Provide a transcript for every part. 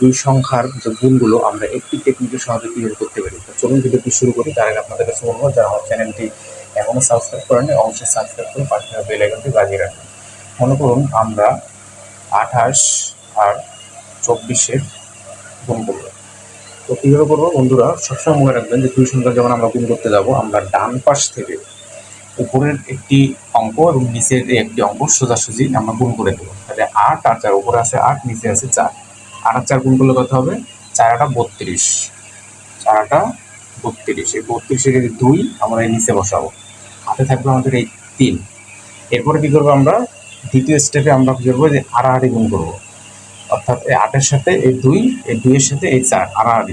দুই সংখ্যার যে গুণগুলো আমরা একটি টেকনিকের সাহায্যে কীভাবে করতে পারি। তো চলুন ভিডিওটি শুরু করি। তার আগে আপনাদের কাছে বলব যারা আমার চ্যানেলটি এখনও সাবস্ক্রাইব করেনি অবশ্যই সাবস্ক্রাইব করে পাশে বেল আইকনটি বাজিয়ে রাখুন। মনে করুন আমরা আঠাশ আর চব্বিশের গুণ করব। তো কীভাবে করব? বন্ধুরা, সবসময় মনে রাখবেন যে দুই সংখ্যা যখন আমরা গুণ করতে যাব, আমরা ডান পাশ থেকে উপরের একটি অঙ্ক এবং নিচের একটি অঙ্ক সোজাসুজি আমরা গুণ করে দেবো। তাহলে আট আর চার, উপরে আছে আট, নিচে আছে চার। আট চার গুণ করলে কত হবে? চার আটা বত্রিশ। চার আটা বত্রিশ। এই বত্রিশের এই দুই আমরা এই নিচে বসাবো। হাতে থাকবে আমাদের এই তিন। এরপরে কী করব আমরা? দ্বিতীয় স্টেপে আমরা কী করব? যে আড়াআড়ি গুণ করব। অর্থাৎ এই আটের সাথে এই দুই, এই দুইয়ের সাথে এই চার আড়াআড়ি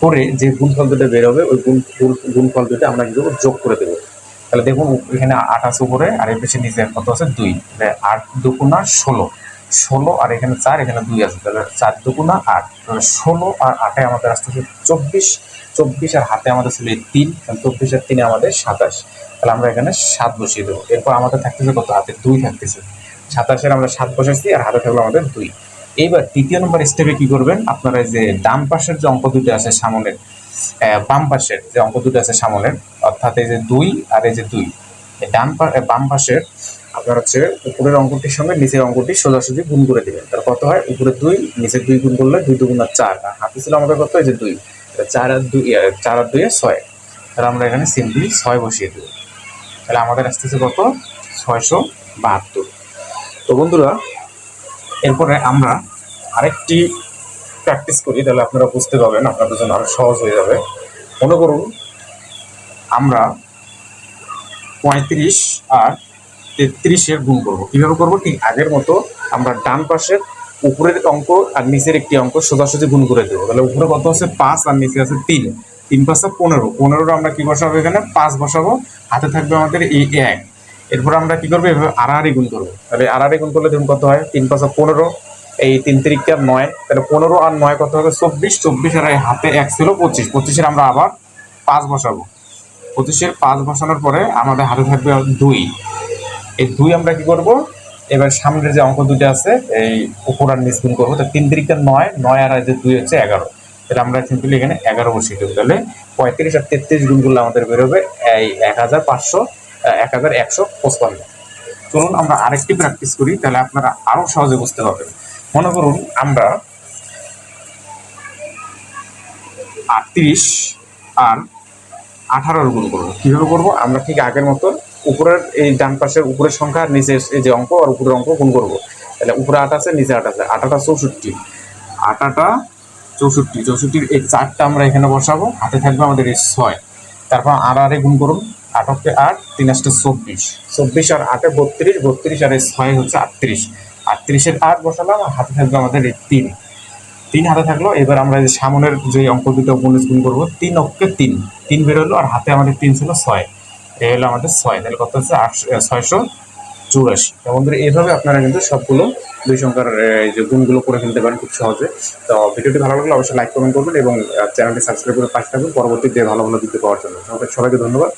করে যে গুণফল দুটো বেরোবে ওই গুণ, গুণ- গুণফল দুটো আমরা কি করব? যোগ করে দেবো। তাহলে দেখুন, এখানে আট আছে উপরে, আর এর পেছনে নিচে কত আছে? দুই। আট দুগুণা ষোলো। ষোলো আর এখানে চার, এখানে দুই আছে, তাহলে চার দুগুণা আট। তাহলে ষোলো আর আটে আমাদের আসতে হচ্ছে চব্বিশ। চব্বিশ আর হাতে আমাদের ছিল তিন, তাহলে চব্বিশ আর তিনে আমাদের সাতাশ। তাহলে আমরা এখানে সাত বসিয়ে দেবো। এরপর আমাদের থাকতেছে কত? হাতে দুই থাকতেছে। সাতাশের আমরা সাত বসাচ্ছি আর হাতে থাকল আমাদের দুই। এইবার তৃতীয় নম্বর স্টেপে কি করবেন? আপনারা যে ডান পাশের যে অঙ্ক দুটো আছে সামনের বাম পাশের যে অঙ্ক দুটো আছে সামনের, অর্থাৎ এই যে দুই আর এই যে দুই। ডান বাম পাশের আপনার হচ্ছে উপরের অঙ্কটির সঙ্গে নিচের অঙ্কটি সোজাসুজি গুণ করে দেবেন। তার কত হয়? উপরে দুই নিচের দুই গুণ করলে দুই দুগুণ আর চার। আর হাতে ছিল আমাদের কত? এই যে দুই। চার আর দুই চার আর দুইয়ে ছয়। তাহলে আমরা এখানে সিম্পলি ছয় বসিয়ে দেবো। তাহলে আমাদের আসতেছে কত? ছয়শো বাহাত্তর। তো বন্ধুরা, এরপরে আমরা আরেকটি প্র্যাকটিস করি, তাহলে আপনারা বুঝতে পারবেন, আপনাদের জন্য আরও সহজ হয়ে যাবে। মনে করুন, আমরা পঁয়ত্রিশ আর তেত্রিশের গুণ করব। কীভাবে করব ঠিক আগের মতো আমরা ডান পাশের উপরের অঙ্ক আর নিচের একটি অঙ্ক সোজাসুজি গুণ করে দেবো। তাহলে উপরে কত আছে? পাঁচ আর নিচে আছে তিন। তিন পাঁচটা পনেরো। পনেরোর আমরা কি বসাবো এখানে? পাঁচ বসাবো। হাতে থাকবে আমাদের এই এক। এরপর আমরা কি করব? এভাবে আড়াআড়ি গুণ করব। তাহলে আড়াআড়ি গুণ করলে ধরুন কত হয়? তিন পাঁচা পনেরো। এই তিন তিরিকা নয়। তাহলে পনেরো আর নয় কত হবে? চব্বিশ। চব্বিশ আর এই হাতে এক ছিল পঁচিশ। পঁচিশের আমরা আবার পাঁচ বসাবো। পঁচিশের পাঁচ বসানোর পরে আমাদের হাতে থাকবে দুই। এই দুই আমরা কি করব? এবার সামনের যে অঙ্ক দুটো আছে, এই উপর আর নিচ গুণ করব। তো তিন তিরিকা নয় নয় আর যে দুই হচ্ছে এগারো। তাহলে আমরা সিম্পলি এখানে এগারো বসিয়ে দেবো। তাহলে পঁয়ত্রিশ আর তেত্রিশ গুণগুলো আমাদের বেরোবে এই এক হাজার পাঁচশো এক হাজার একশো পঁচপান্ন। চলুন আমরা আরেকটি প্র্যাকটিস করি, তাহলে আপনারা আরও সহজে বুঝতে পারবেন। মনে করুন আমরা আটত্রিশ আর আঠারোর গুণ করব। কীভাবে করব? আমরা ঠিক আগের মতো উপরের এই ডান পাশের উপরের সংখ্যা আর নিচে এই যে অঙ্ক আর উপরের অঙ্ক গুণ করব। তাহলে উপরে আট আছে, নিচে আট আছে। আটাটা চৌষট্টি। আটাটা চৌষট্টি। চৌষট্টির এই চারটা আমরা এখানে বসাবো। হাতে থাকবে আমাদের এই ছয়। তারপর আর আরে গুণ করুন। আটকে আট, তিন আসতে চব্বিশ। চব্বিশ আর আটে বত্রিশ। বত্রিশ আর এই ছয় হচ্ছে আটত্রিশ। আটত্রিশের আট বসালাম আর হাতে থাকবে আমাদের এই তিন। তিন হাতে থাকল। এবার আমরা যে সামনের যে অঙ্ক দুটো উপনিষ গুণ করব, তিন অক্ষে তিন। তিন বেরোলো আর হাতে আমাদের তিন ছিল ছয়। এ হলো আমাদের ছয়। তাহলে কত হচ্ছে? আটশো ছয়শো চুরাশি। বন্ধুরা এইভাবে আপনারা কিন্তু সবগুলো দুই সংখ্যার যে গুণগুলো করে ফেলতে পারেন খুব সহজে। তো ভিডিওটি ভালো লাগলে অবশ্যই লাইক, কমেন্ট করবেন এবং চ্যানেলটি সাবস্ক্রাইব করে পাশে থাকবেন পরবর্তীতে ভালো ভালো দিতে পাওয়ার জন্য। সবাই- সবাইকে ধন্যবাদ।